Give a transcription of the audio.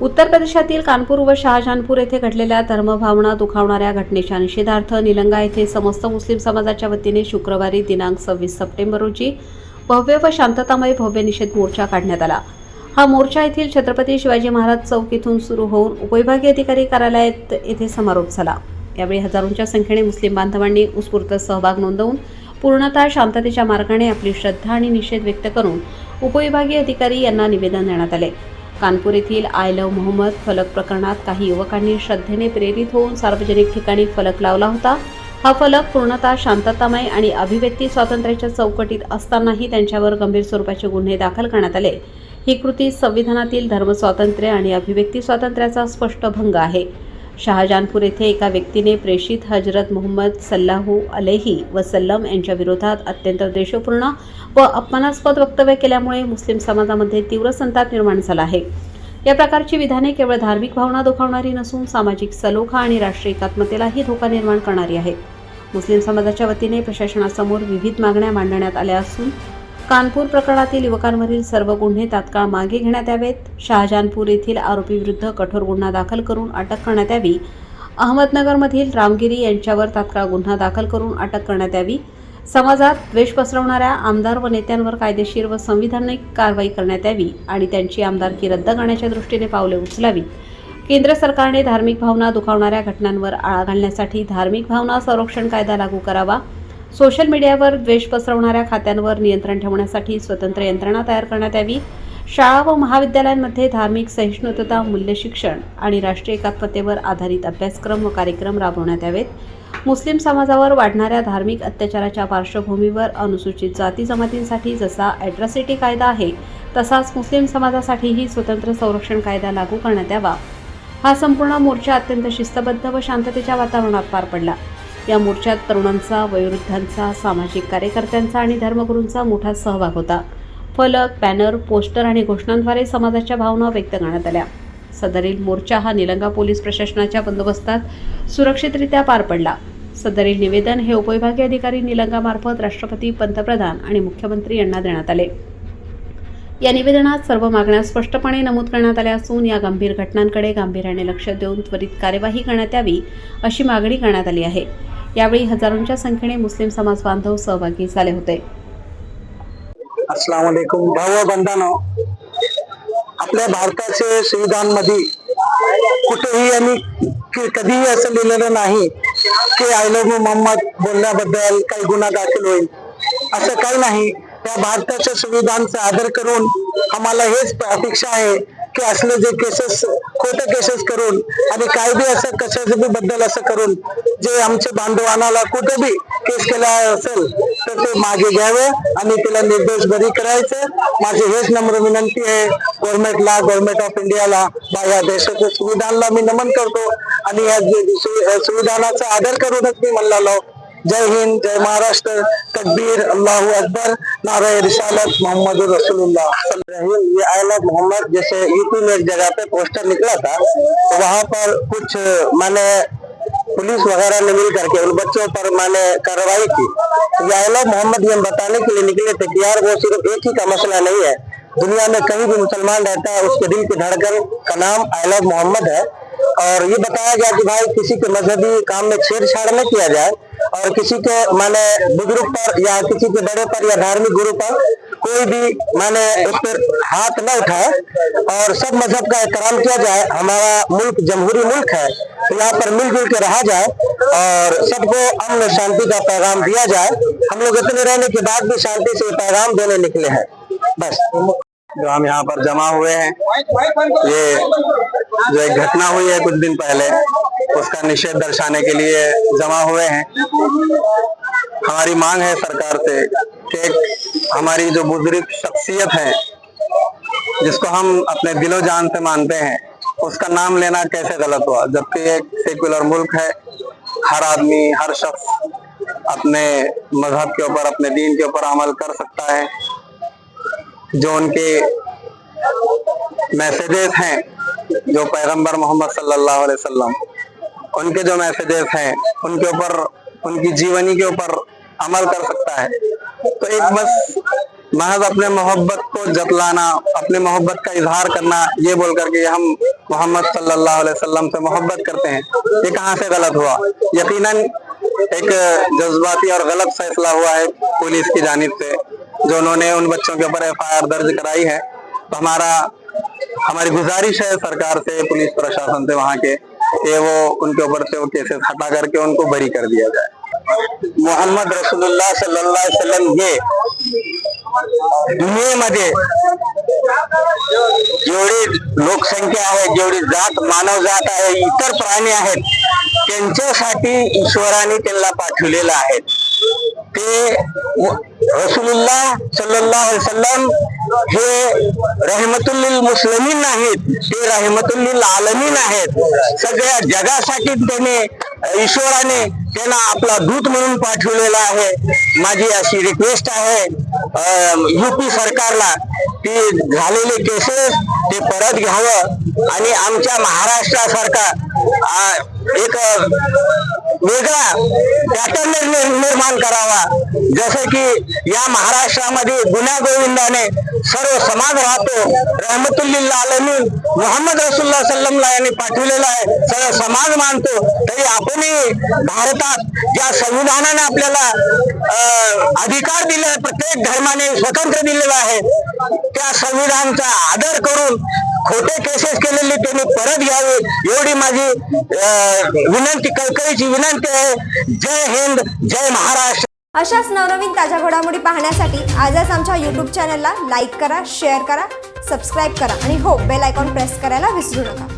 उत्तर प्रदेशातील कानपूर व शहाजहानपूर येथे घडलेल्या धर्मभावना दुखावणाऱ्या घटनेच्या निषेधार्थ निलंगा येथे समस्त मुस्लिम समाजाच्या वतीने शुक्रवारी दिनांक सव्वीस सप्टेंबर रोजी भव्य व शांततामय भव्य निषेध मोर्चा काढण्यात आला. हा मोर्चा येथील छत्रपती शिवाजी महाराज चौक इथून सुरू होऊन उपविभागीय अधिकारी कार्यालयात येथे समारोप झाला. यावेळी हजारोंच्या संख्येने मुस्लिम बांधवांनी उत्स्फूर्त सहभाग नोंदवून पूर्णतः शांततेच्या मार्गाने आपली श्रद्धा आणि निषेध व्यक्त करून उपविभागीय अधिकारी यांना निवेदन देण्यात आले. कानपूर येथील आय लव्ह मोहम्मद फलक प्रकरणात काही युवकांनी श्रद्धेने प्रेरित होऊन सार्वजनिक ठिकाणी फलक लावला होता. हा फलक पूर्णतः शांततामय आणि अभिव्यक्ती स्वातंत्र्याच्या चौकटीत असतानाही त्यांच्यावर गंभीर स्वरूपाचे गुन्हे दाखल करण्यात आले. ही कृती संविधानातील धर्मस्वातंत्र्य आणि अभिव्यक्ती स्वातंत्र्याचा स्पष्ट भंग आहे. शहाजहानपूर येथे एका व्यक्तीने प्रेषित हजरत मोहम्मद सल्लाहू अलेही व सल्लम यांच्या विरोधात अत्यंत द्वेषपूर्ण व अपमानास्पद वक्तव्य केल्यामुळे मुस्लिम समाजामध्ये तीव्र संताप निर्माण झाला आहे. या प्रकारची विधाने केवळ धार्मिक भावना दुखावणारी नसून सामाजिक सलोखा आणि राष्ट्रीय एकात्मतेलाही धोका निर्माण करणारी आहेत. मुस्लिम समाजाच्या वतीने प्रशासनासमोर विविध मागण्या मांडण्यात आल्या असून कानपूर प्रकरणातील युवकांवरील सर्व गुन्हे तात्काळ मागे घेण्यात यावेत. शहाजहानपूर येथील आरोपीविरुद्ध कठोर गुन्हा दाखल करून अटक करण्यात यावी. अहमदनगरमधील रामगिरी यांच्यावर तात्काळ गुन्हा दाखल करून अटक करण्यात यावी. समाजात द्वेष पसरवणाऱ्या आमदार व नेत्यांवर कायदेशीर व संविधानिक कारवाई करण्यात यावी आणि त्यांची आमदारकी रद्द करण्याच्या दृष्टीने पावले उचलावीत. केंद्र सरकारने धार्मिक भावना दुखावणाऱ्या घटनांवर आळा घालण्यासाठी धार्मिक भावना संरक्षण कायदा लागू करावा. सोशल मीडियावर द्वेष पसरवणाऱ्या खात्यांवर नियंत्रण ठेवण्यासाठी स्वतंत्र यंत्रणा तयार करण्यात यावी. शाळा व महाविद्यालयांमध्ये धार्मिक सहिष्णुता मूल्य शिक्षण आणि राष्ट्रीय एकात्मतेवर आधारित अभ्यासक्रम व कार्यक्रम राबवण्यात यावेत. मुस्लिम समाजावर वाढणाऱ्या धार्मिक अत्याचाराच्या पार्श्वभूमीवर अनुसूचित जाती जमातींसाठी जसा ॲट्रॉसिटी कायदा आहे तसाच मुस्लिम समाजासाठीही स्वतंत्र संरक्षण कायदा लागू करण्यात यावा. हा संपूर्ण मोर्चा अत्यंत शिस्तबद्ध व शांततेच्या वातावरणात पार पडला. या मोर्चात तरुणांचा वयोवृद्धांचा सामाजिक कार्यकर्त्यांचा आणि धर्मगुरूंचा मोठा सहभाग होता. फलक बॅनर पोस्टर आणि घोषणांद्वारे समाजाच्या भावना व्यक्त करण्यात आल्या. सदरील मोर्चा हा निलंगा पोलीस प्रशासनाच्या बंदोबस्तात सुरक्षितरित्या पार पडला. सदरील निवेदन हे उपविभागीय अधिकारी निलंगामार्फत राष्ट्रपती पंतप्रधान आणि मुख्यमंत्री यांना देण्यात आले. या निवेदनात सर्व मागण्या स्पष्टपणे नमूद करण्यात आल्या असून या गंभीर घटनांकडे गांभीर्याने लक्ष देऊन त्वरित कार्यवाही करण्यात यावी अशी मागणी करण्यात आली आहे. यावेळी हजारोंच्या संख्येने मुस्लिम समाज बांधव सहभागी झाले होते. अस्सलाम वालेकुम. भाऊ बंधानो आपल्या भारताचे संविधानमध्ये कुठेही आणि कधीही असं लिहिलेलं नाही की आय लव्ह मोहम्मद बोलण्याबद्दल काही गुन्हा दाखल होईल. असं काही नाही. या भारताच्या संविधानचा आदर करून आम्हाला हेच अपेक्षा आहे की असले जे केसेस खोटे केसेस करून आणि काय बी असं कशाचं बी बद्दल असं करून जे आमच्या बांधवानाला कुठे बी केस केला असेल तर ते मागे घ्यावे आणि तिला निर्देश बरी करायचे. माझी हेच नम्र विनंती आहे. गव्हर्नमेंटला गव्हर्नमेंट ऑफ इंडियाला या देशाच्या संविधानाला मी नमन करतो. आणि या जे- आदर करूनच मी म्हणलेलो जय हिंद, जय महाराष्ट्र, तकबीर, अल्लाह अकबर, नारा रिसालत मोहम्मद रसूलुल्लाह। ये आई लव मोहम्मद, जैसे यूपी में एक जगह पे पोस्टर निकला था तो वहाँ पर कुछ, मैंने पुलिस वगैरह ने मिल करके उन बच्चों पर, मैंने कार्रवाई की। ये आई लव मोहम्मद ये हम बताने के लिए निकले थे कि यार वो सिर्फ़ एक ही का मसला नहीं है, दुनिया में कहीं भी मुसलमान रहता है, उसके दिल की धड़कन का नाम आई लव मोहम्मद है। और ये बताया गया कि भाई किसी के मजहबी काम में छेड़छाड़ न किया जाए और किसी के, माने बुज़ुर्ग पर या किसी के बड़े पर या धार्मिक गुरु पर कोई भी, माने उस पर हाथ न उठाए और सब मज़हब का एहतराम किया जाए, हमारा मुल्क जमहूरी मुल्क है तो यहाँ पर मिलजुल के रहा जाए और सबको अमन शांति का पैगाम दिया जाए। हम लोग इतने रहने के बाद भी शांति से पैगाम देने निकले हैं। बस। जो हम यहाँ पर जमा हुए हैं, ये जो एक घटना हुई है कुछ दिन पहले उसका निषेध दर्शाने के लिए जमा हुए हैं। हमारी मांग है सरकार से कि हमारी जो बुज़ुर्ग शख्सियत है, जिसको हम अपने दिलो जान से मानते हैं, उसका नाम लेना कैसे गलत हुआ? जबकि एक सेकुलर मुल्क है, हर आदमी, हर शख्स अपने मज़हब के ऊपर, अपने दीन के ऊपर अमल कर सकता है। जो उनके मैसेजेस हैं, जो पैगंबर मोहम्मद सल्लल्लाहु अलैहि वसल्लम उनके जो मैसेजेस हैं, उनके ऊपर, उनकी जीवनी के ऊपर अमल कर सकता है। तो एक बस महज अपने मोहब्बत को जतलाना, अपने मोहब्बत का इजहार करना, ये बोल करके हम मोहम्मद सल्लल्लाहु अलैहि वसल्लम से मोहब्बत करते हैं। ये कहाँ से गलत हुआ? यकीनन एक जज्बाती और गलत फैसला हुआ है पुलिस की जानिब से, जो उन्होंने उन बच्चों के ऊपर एफआईआर दर्ज कराई है। तो हमारा, हमारी गुजारिश है सरकार से, पुलिस प्रशासन से वहाँ के कि वो उनके ऊपर से वो केसेस हटा करके उनको बरी कर दिया जाए। मोहम्मद रसूलुल्लाह सल्लल्लाहु अलैहि वसल्लम हे दुनियेमध्ये जेवढी लोकसंख्या आहे जेवढी जात मानव जात आहे इतर प्राणी आहेत त्यांच्यासाठी ईश्वराने त्यांना पाठवलेलं आहे. ते रसुल्ला सल्लल्लाहु अलैहि हे रहमतुल्लिल मुस्लिमीन नाहीत ते रहमतुल्लिल आलमीन आहेत. सगळ्या जगासाठी त्याने ईश्वराने त्यांना आपला दूत म्हणून पाठवलेला आहे. माझी अशी रिक्वेस्ट आहे युपी सरकारला की झालेले केसेस ते परत घ्यावं आणि आमच्या महाराष्ट्रासारखा एक वेगळा पॅटर्न निर्माण करावा. जसं की या महाराष्ट्रामध्ये गुन्हा गोविंदाने सर्व समाज राहतो. रहमतुल्लिल आलमीन मोहम्मद रसुल्ला सल्लमला यांनी पाठवलेला आहे. सर्व समाज मानतो. तरी आपणही भारतात ज्या संविधानाने आपल्याला अं, अधिकार दिले आहे, प्रत्येक धर्माने स्वतंत्र दिलेला आहे त्या संविधानाचा आदर करून खोटे केसेस केलेले त्यांनी परत घ्यावे एवढी माझी विनंती कळकळीची विनंती आहे. जय हिंद जय महाराष्ट्र. अशाच नवनवीन ताज्या घडामोडी पाहण्यासाठी आजच आमच्या यूट्यूब चॅनलला लाईक करा शेअर करा सबस्क्राईब करा. आणि हो बेल आयकॉन प्रेस करायला विसरू नका.